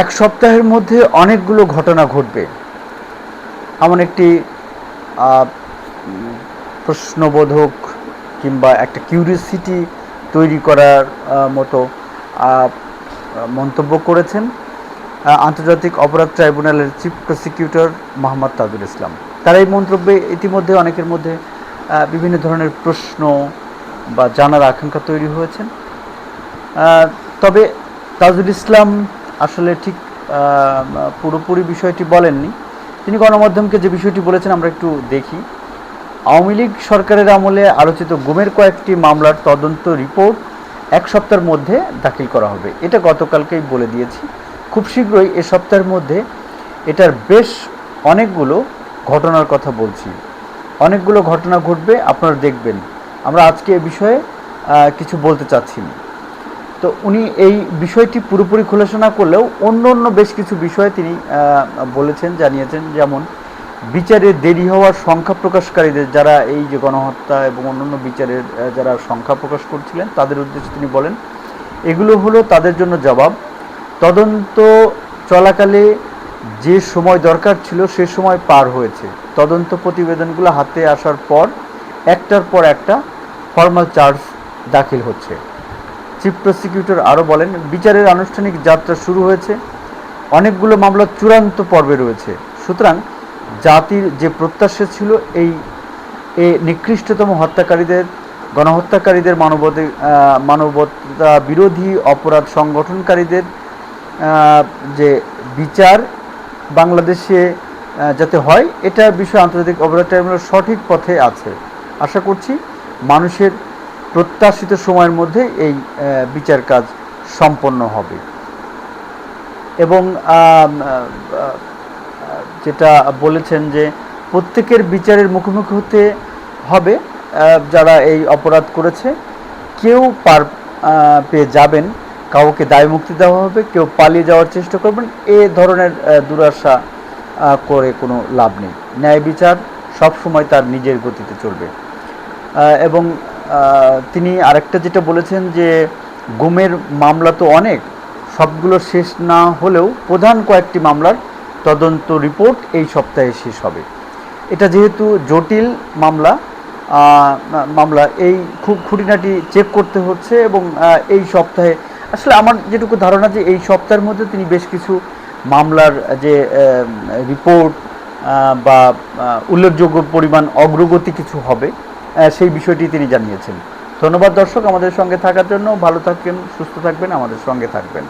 এক সপ্তাহের মধ্যে অনেকগুলো ঘটনা ঘটবে। এমন একটি প্রশ্নবোধক কিংবা একটা কিউরিয়াসিটি তৈরি করার মতো মন্তব্য করেছেন আন্তর্জাতিক অপরাধ ট্রাইব্যুনালের চিফ প্রসিকিউটর মোহাম্মদ তাজুল ইসলাম। তার এই মন্তব্যে ইতিমধ্যে অনেকের মধ্যে বিভিন্ন ধরনের প্রশ্ন বা জানার আকাঙ্ক্ষা তৈরি হয়েছেন। তবে তাজুল ইসলাম আসলে ঠিক পুরোপুরি বিষয়টি বলেননি। তিনি গণমাধ্যমকে যে বিষয়টি বলেছেন আমরা একটু দেখি। আওয়ামী লীগ সরকারের আমলে আলোচিত গুমের কয়েকটি মামলার তদন্ত রিপোর্ট এক সপ্তাহের মধ্যে দাখিল করা হবে। এটা গতকালকেই বলে দিয়েছি। খুব শীঘ্রই এ সপ্তাহের মধ্যে এটার বেশ অনেকগুলো ঘটনার কথা বলছি। অনেকগুলো ঘটনা ঘটবে, আপনারা দেখবেন। আমরা আজকে এ বিষয়ে কিছু বলতে চাচ্ছি না। তো উনি এই বিষয়টি পুরোপুরি খোলাসা না করলেও অন্য অন্য বেশ কিছু বিষয়ে তিনি বলেছেন, জানিয়েছেন। যেমন, বিচারে দেরি হওয়ার সংখ্যা প্রকাশকারীদের যারা এই যে গণহত্যা এবং অন্যান্য বিচারের যারা সংখ্যা প্রকাশ করছিলেন, তাদের উদ্দেশ্যে তিনি বলেন, এগুলো হলো তাদের জন্য জবাব। তদন্ত চলাকালে যে সময় দরকার ছিল, সে সময় পার হয়েছে। তদন্ত প্রতিবেদনগুলো হাতে আসার পর, একটার পর একটা ফর্মাল চার্জ দাখিল হচ্ছে। চিফ প্রসিকিউটর আরও বলেন, বিচারের আনুষ্ঠানিক যাত্রা শুরু হয়েছে। অনেকগুলো মামলা চূড়ান্ত পর্বে রয়েছে। সুতরাং জাতির যে প্রত্যাশা ছিল, এই, এ নিকৃষ্টতম হত্যাকারীদের, গণহত্যাকারীদের মানবতা মানবতা বিরোধী অপরাধ সংগঠনকারীদের যে বিচার বাংলাদেশে যাতে হয়, এটা বিষয়ে আন্তর্জাতিক অপরাধ ট্রাইব্যুনাল সঠিক পথে আছে। আশা করছি মানুষের প্রত্যাশিত সময়ের মধ্যে এই বিচার কাজ সম্পন্ন হবে। এবং যেটা বলেছেন যে প্রত্যেকের বিচারের মুখোমুখি হতে হবে যারা এই অপরাধ করেছে। কেউ পার পেয়ে যাবেন, কাউকে দায় মুক্তি দেওয়া হবে, কেউ পালিয়ে যাওয়ার চেষ্টা করবেন, এ ধরনের দুরাশা করে কোনো লাভ নেই। ন্যায় বিচার সবসময় তার নিজের গতিতে চলবে। এবং তিনি আরেকটা যেটা বলেছেন যে গুমের মামলা তো অনেক সবগুলো শেষ না হলেও প্রধান কয়েকটি মামলার তদন্ত রিপোর্ট এই সপ্তাহে শেষ হবে। এটা যেহেতু জটিল মামলা মামলা, এই খুব খুঁটিনাটি চেক করতে হচ্ছে এবং এই সপ্তাহে, আসলে আমার যেটুকু ধারণা যে এই সপ্তাহের মধ্যে তিনি বেশ কিছু মামলার যে রিপোর্ট বা উল্লেখযোগ্য পরিমাণ অগ্রগতি কিছু হবে। সেই বিষয়টি তিনি জানিয়েছেন। ধন্যবাদ দর্শক, আমাদের সঙ্গে থাকার জন্য ভালো থাকবেন, সুস্থ থাকবেন, আমাদের সঙ্গে থাকবেন।